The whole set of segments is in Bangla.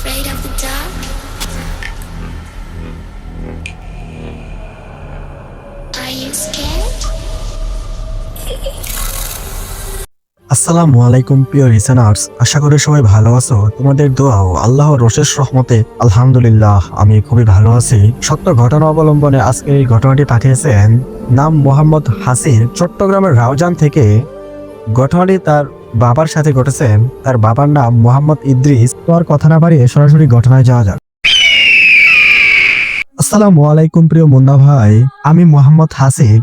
afraid of the dark? Are you scared? আসসালামু আলাইকুম, প্রিয় লিসেনার্স আশা করি সবাই ভালো আছো তোমাদের দোয়া ও আল্লাহর রশেষ রহমতে, আলহামদুলিল্লাহ, আমি খুবই ভালো আছি সত্য ঘটনা অবলম্বনে আজকে এই ঘটনাটি পাঠিয়েছেন, নাম মোহাম্মদ হাসির, চট্টগ্রামের রাউজান থেকে ঘটনাটি তার বাবার সাথে ঘটেছেন, তার বাবার নাম মোহাম্মদ ইদ্রিস। তো কথা না বাড়িয়ে সরাসরি ঘটনায় যাওয়া যাক। আসসালামু আলাইকুম প্রিয় মুন্না ভাই, আমি মোহাম্মদ হাসিব।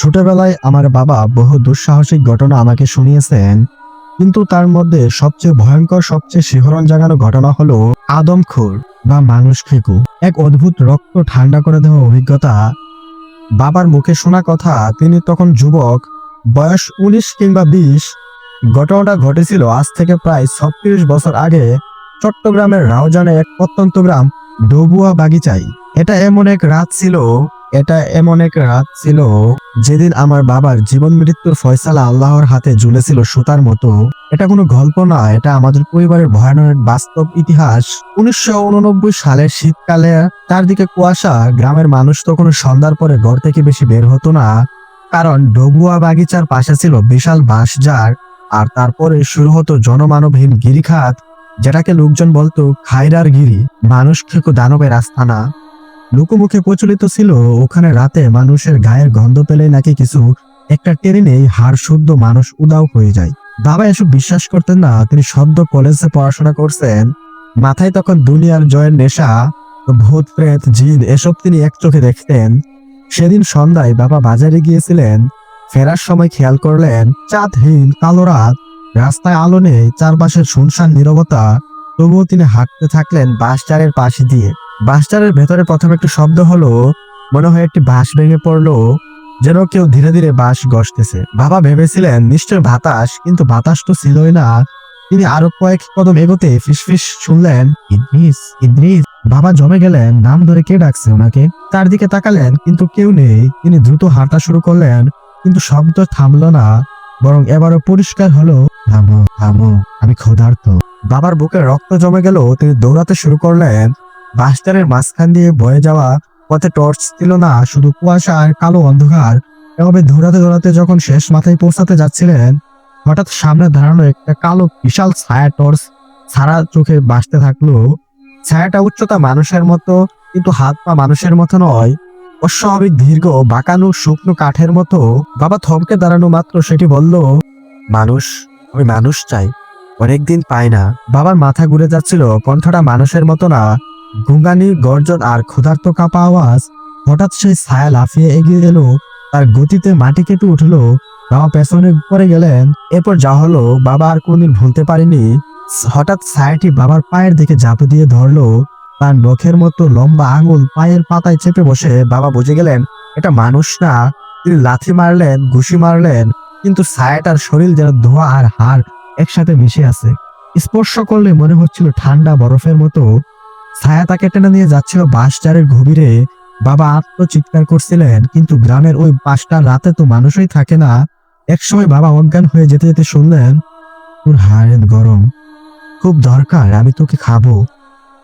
ছোটবেলায় আমার বাবা বহু দুঃসাহসিক ঘটনা আমাকে শুনিয়েছেন, কিন্তু তার মধ্যে সবচেয়ে ভয়ঙ্কর, সবচেয়ে শিহরণ জাগানো ঘটনা হলো আদমখোর বা মানুষ খেকু। এক অদ্ভুত রক্ত ঠান্ডা করে দেওয়া অভিজ্ঞতা। বাবার মুখে শোনা কথা, তিনি তখন যুবক, বয়স উনিশ কিংবা বিশ ঘটনাটা ঘটেছিল আজ থেকে প্রায় ছত্রিশ বছর আগে চট্টগ্রামের রাউজানে এক প্রত্যন্ত গ্রাম ডবুয়া বাগিচাই এটা এমন এক রাত ছিল, এটা এমন এক রাত ছিল যেদিন আমার বাবার জীবন মৃত্যুর ফয়সালা আল্লাহর হাতে ঝুলেছিল সুতার মতো। এটা কোনো গল্প না, এটা আমাদের পরিবারের ভয়ানক বাস্তব ইতিহাস। উনিশশো উননব্বই সালের শীতকালে চারদিকে কুয়াশা, গ্রামের মানুষ তখন সন্ধ্যার পরে ঘর থেকে বেশি বের হতো না। কারণ ডবুয়া বাগিচার পাশে ছিল বিশাল বাঁশঝাড় আর তারপরে শুরু হতো জনমানবহীন গিরিখাত, যেটাকে লোকজন বলতো খায়রার গিরি, মানুষ খেকো দানবের আস্থানা। লোকমুখে প্রচলিত ছিল, ওখানে রাতে মানুষের গায়ের গন্ধ পেলে নাকি কিছু, একটা ট্রেনেই হাড় শুদ্ধ মানুষ উদাও হয়ে যায়। বাবা এসব বিশ্বাস করতেন না, তিনি সদ্য কলেজে পড়াশোনা করছেন। মাথায় তখন দুনিয়ার জয়ের নেশা, ভূত, প্রেত, জিন, এসব তিনি এক চোখে দেখতেন। সেদিন সন্ধ্যায় বাবা বাজারে গিয়েছিলেন। ফেরার সময় খেয়াল করলেন, চাঁদহীন কালো রাত। রাস্তায় আলো নেই চারপাশে শুনশান নীরবতা। তবুও তিনি হাঁটতে থাকলেন বাসচারের পাশে দিয়ে। বাসটারের ভেতরে প্রথম একটু শব্দ হলো, মনে হয় একটি বাঁশ ভেঙে পড়ল, যেন কেউ ধীরে ধীরে বাঁশ গসতেছে। বাবা ভেবেছিলেন, নিশ্চয় বাতাস, কিন্তু বাতাস তো ছিলই না। তিনি আরও কয়েক কদম এগোতে ফিসফিস শুনলেন, ইদ্রিস ইদ্রিস। বাবা জমে গেলেন, নাম ধরে কে ডাকছে ওনাকে? তার দিকে তাকালেন, কিন্তু কেউ নেই। তিনি দ্রুত হাঁটা শুরু করলেন কিন্তু শব্দ থামলো না, বরং এবারও পরিষ্কার হলো, থামো থামো, আমি ক্ষুধার্ত। বাবার বুকে রক্ত জমে গেল, তিনি দৌড়াতে শুরু করলেন। বাসটারের মাঝখান দিয়ে বয়ে যাওয়া পথে টর্চ ছিল না, শুধু কুয়াশা আর কালো অন্ধকার। এভাবে দৌড়াতে দৌড়াতে যখন শেষ মাথায় পৌঁছাতে যাচ্ছিলেন, হঠাৎ সামনে দাঁড়ানো একটা কালো বিশাল ছায়া টর্চ। সারা চোখে বাসতে থাকল। ছায়াটা উচ্চতা মানুষের মতো, কিন্তু হাত পা মানুষের মতো নয়। অস্বাভাবিক দীর্ঘ বাঁকানো শুকনো কাঠের মতো বাবা থমকে দাঁড়ানো মাত্র সেটি বলল, মানুষ, আমি মানুষ চাই। অনেকদিন পাই না বাবার মাথা ঘুরে যাচ্ছিল কণ্ঠটা মানুষের মতো না। গুঙ্গানি গর্জন আর ক্ষুধার্ত কাপা আওয়াজ হঠাৎ সেই ছায়া লাফিয়ে এগিয়ে এলো, তার গতিতে মাটি কেটে উঠল। বাবা পেছনে পড়ে গেলেন। এরপর যা হলো বাবা আর কোনদিন ভুলতে পারেনি। হঠাৎ ছায়াটি বাবার পায়ের দিকে ঝাঁপে দিয়ে ধরলো। তার নখের মতো লম্বা আঙুল পায়ের পাতায় চেপে বসে বাবা বুঝে গেলেন, এটা মানুষ না। তিনি লাথি মারলেন, ঘুষি মারলেন, কিন্তু ছায়াটার শরীর যেন ধোয়া আর হাড় একসাথে মিশে আছে। স্পর্শ করলে মনে হচ্ছিল ঠান্ডা বরফের মতো। ছায়া তাকে টেনে নিয়ে যাচ্ছিল বাঁশঝাড়ের গভীরে। বাবা আত্মচিৎকার করছিলেন, কিন্তু গ্রামের ওই বাঁশটা রাতে তো মানুষই থাকে না। একসময় বাবা অজ্ঞান হয়ে যেতে যেতে শুনলেন, তোর হাড়ের গরম। খুব দরকার, আমি তোকে খাব।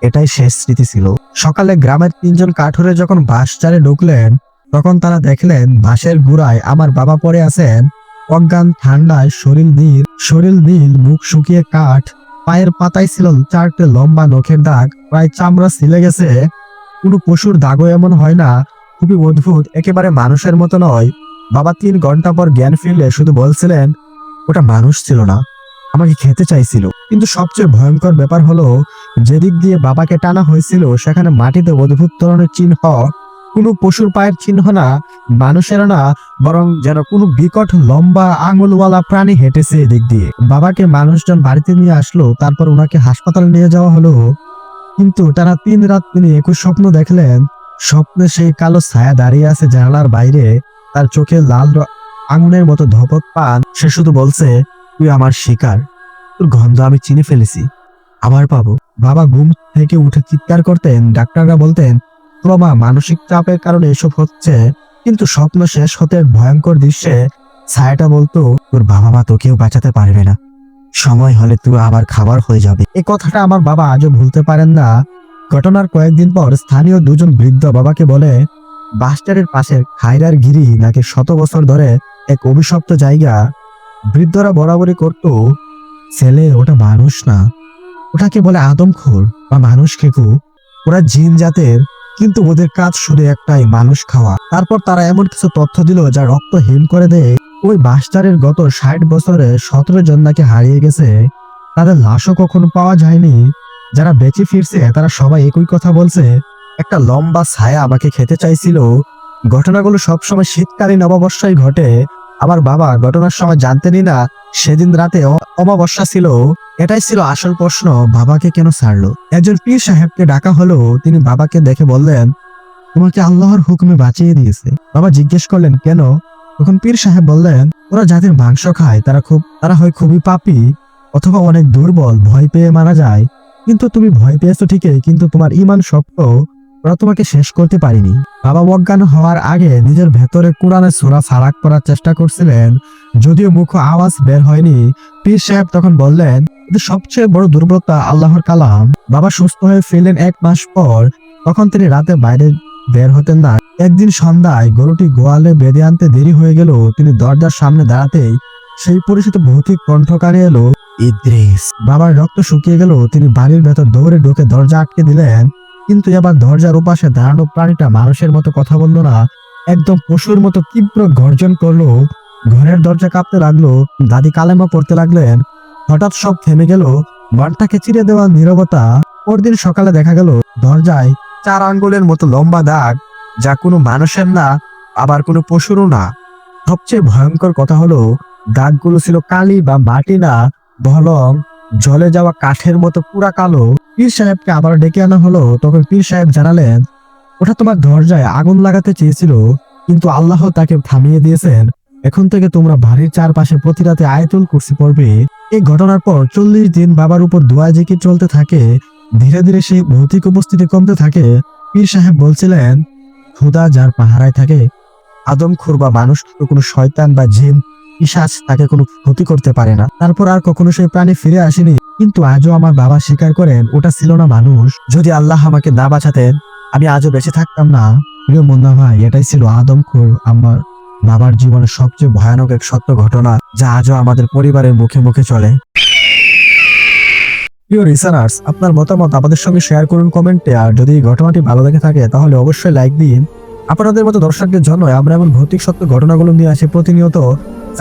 এটাই শেষ স্মৃতি ছিল। সকালে গ্রামের তিনজন কাঠুরে যখন বাঁশঝাড়ে ঢুকলেন, তখন তারা দেখলেন বাঁশের গুড়ায় আমার বাবা পড়ে আছেন। অজ্ঞান ঠান্ডায় শরীর নীল শরীর নীল, মুখ শুকিয়ে কাঠ, পায়ের পাতায় ছিল চারটে লম্বা নখের দাগ, প্রায় চামড়া ছিলে গেছে। কোনো পশুর দাগও এমন হয় না, খুবই অদ্ভুত, একেবারে মানুষের মতো নয়। বাবা তিন ঘণ্টা পর জ্ঞান ফিরলে শুধু বলছিলেন, ওটা মানুষ ছিল না, আমাকে খেতে চাইছিল। কিন্তু সবচেয়ে ভয়ঙ্কর ব্যাপার হলো, যেদিক দিয়ে বাবাকে টানা হয়েছিল, সেখানে মাটিতে অদ্ভুত ধরনের চিহ্ন, কোনো পশুর পায়ের চিহ্ন না মানুষের না, বরং যেন কোনো বিকট লম্বা আঙুলওয়ালা প্রাণী হেঁটেছে এদিক দিয়ে। বাবাকে মানুষজন বাড়িতে নিয়ে আসলো, তারপর ওনাকে হাসপাতালে নিয়ে যাওয়া হলো। কিন্তু তারা তিন রাত তিনি একুশ স্বপ্ন দেখলেন। স্বপ্নে সেই কালো ছায়া দাঁড়িয়ে আছে জানালার বাইরে। তার চোখে লাল আঙুনের মতো ধপক পান। সে শুধু বলছে, তুই আমার শিকার। তোর গন্ধ আমি চিনে ফেলেছি। আবার পাবো। বাবা ঘুম থেকে উঠে চিৎকার করতেন, ডাক্তাররা বলতেন প্রমা মানসিক চাপের কারণে এসব হচ্ছে, কিন্তু স্বপ্ন শেষ হতে ভয়ঙ্কর দৃশ্যে ছায়াটা বলতো, তোর বাবা মা তোকেও বাঁচাতে পারবে না। সময় হলে তুই আবার খাবার হয়ে যাবে। এই কথাটা আমার বাবা আজও ভুলতে পারেন না। ঘটনার কয়েকদিন পর স্থানীয় দুজন বৃদ্ধ বাবাকে বলে, বাস্টারের পাশের খায়রার গিরি নাকি শত বছর ধরে এক অভিশপ্ত জায়গা। বৃদ্ধরা বরাবরই করত ছেলে ওটা মানুষ না। ওটাকে বলে আদমখোর বা মানুষ খেকু ওরা জিন জাতের, কিন্তু ওদের কাজ শুধু একটাই, মানুষ খাওয়া। তারপর তারা এমন কিছু তথ্য দিল যা রক্ত হিম করে দেয়। ওই বাসটারের গত ষাট বছরে সতেরো জন নাকি হারিয়ে গেছে। তাদের লাশও কখনো পাওয়া যায়নি। যারা বেঁচে ফিরছে, তারা সবাই একই কথা বলছে। একটা লম্বা ছায়া আমাকে খেতে চাইছিল। ঘটনাগুলো সবসময় শীতকালীন অমাবস্যায় ঘটে। আমার বাবা ঘটনার সময় জানতেনই না সেদিন রাতে অমাবস্যা ছিল। এটাই ছিল আসল প্রশ্ন বাবাকে কেন ছাড়লো? একজন পীর সাহেবকে ডাকা হলো, তিনি বাবাকে দেখে বললেন, তোমাকে আল্লাহর হুকুমে বাঁচিয়ে দিয়েছে। বাবা জিজ্ঞেস করলেন, কেন? তখন পীর সাহেব বললেন, ওরা যাদের মাংস খায়, তারা খুব তারা হয় খুবই পাপি, অথবা অনেক দুর্বল, ভয় পেয়ে মারা যায়। কিন্তু তুমি ভয় পেয়েছ ঠিকই, কিন্তু তোমার ইমান শক্ত ওরা তোমাকে শেষ করতে পারেনি। বাবা অজ্ঞান হওয়ার আগে নিজের ভেতরে কোরআনের সুরা ফারাক করার চেষ্টা করছিলেন, যদিও মুখ আওয়াজ বের হয়নি। পীর সাহেব তখন বললেন সবচেয়ে বড় দুর্বলতা আল্লাহর কালাম। বাবা সুস্থ হয়ে ফিরলেন এক মাস পর। তখন তিনি রাতে বাইরে বের হতেন না। একদিন সন্ধ্যায় গরুটি গোয়ালে বেঁধে আনতে দেরি হয়ে গেল। তিনি দরজার সামনে দাঁড়াতেই সেই পরিচিত ভৌতিক কণ্ঠ কানে এলো, ইদ্রিস। বাবার রক্ত শুকিয়ে গেল। তিনি বাড়ির ভেতর দৌড়ে ঢুকে দরজা আটকে দিলেন। কিন্তু এবার দরজার উপাশে দাঁড়ানো প্রাণীটা মানুষের মতো কথা বলল না। একদম পশুর মতো তীব্র গর্জন করল। ঘরের দরজা কাঁপতে লাগল। দাদি কালেমা পড়তে লাগলেন। হঠাৎ সব থেমে গেল। মনটাকে চিরে দেওয়া নীরবতা পরদিন সকালে দেখা গেল। দরজায় চার আঙ্গুলের মতো লম্বা দাগ, যা কোনো মানুষের না, আবার কোনো পশুরও না। সবচেয়ে ভয়ঙ্কর কথা হলো, দাগগুলো ছিল কালি বা মাটি না বরং জলে যাওয়া কাঠের মতো পুরা কালো। পীর সাহেবকে আবার ডেকে আনা হলো। তখন পীর সাহেব জানালেন, ওটা তোমার দরজায় আগুন লাগাতে চেয়েছিল, কিন্তু আল্লাহ তাকে থামিয়ে দিয়েছেন। এখন থেকে তোমরা বাড়ির চারপাশে প্রতি রাতে আয়তুল কুরসি পড়বে। এই ঘটনার পর চল্লিশ দিন বাবার উপর দোয়া জিকির চলতে থাকে। ধীরে ধীরে সেই ভৌতিক উপস্থিতি কমতে থাকে। পীর সাহেব বলছিলেন, খুদা যার পাহারায় থাকে, আদম খুর বা মানুষ, কোনো শয়তান বা জিন পিসাচ তাকে কোনো ক্ষতি করতে পারে না। তারপর আর কখনো সেই প্রাণী ফিরে আসেনি। কিন্তু আজও আমার বাবা স্বীকার করেন, ওটা ছিল না মানুষ। যদি আল্লাহ আমাকে না বাঁচাতেন, আমি আজও বেঁচে থাকতাম না। প্রিয় মুন্না ভাই, এটাই ছিল আদমখোর আমার বাবার জীবনের সবচেয়ে ভয়ানক এক সত্য ঘটনা, যা আজও আমাদের পরিবারের মুখে মুখে চলে। প্রিয় রিসার্চ আপনার মতামত আমাদের সঙ্গে শেয়ার করুন কমেন্টে, আর যদি এই ঘটনাটি ভালো লেগে থাকে, তাহলে অবশ্যই লাইক দিন। আপনাদের মতো দর্শকদের জন্য আমরা এমন ভৌতিক সত্য ঘটনাগুলো নিয়ে আসি প্রতিনিয়ত।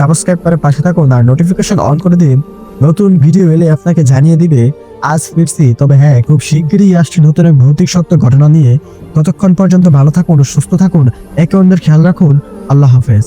সাবস্ক্রাইব করে পাশে থাকুন আর নোটিফিকেশন অন করে দিন। নতুন ভিডিও এলে আপনাকে জানিয়ে দিবে, আজ ফিরছি। তবে হ্যাঁ খুব শিগগিরই আসছে নতুন এক ভৌতিক সত্য ঘটনা নিয়ে। ততক্ষণ পর্যন্ত ভালো থাকুন, সুস্থ থাকুন, একে অন্যের খেয়াল রাখুন। আল্লাহ হাফেজ।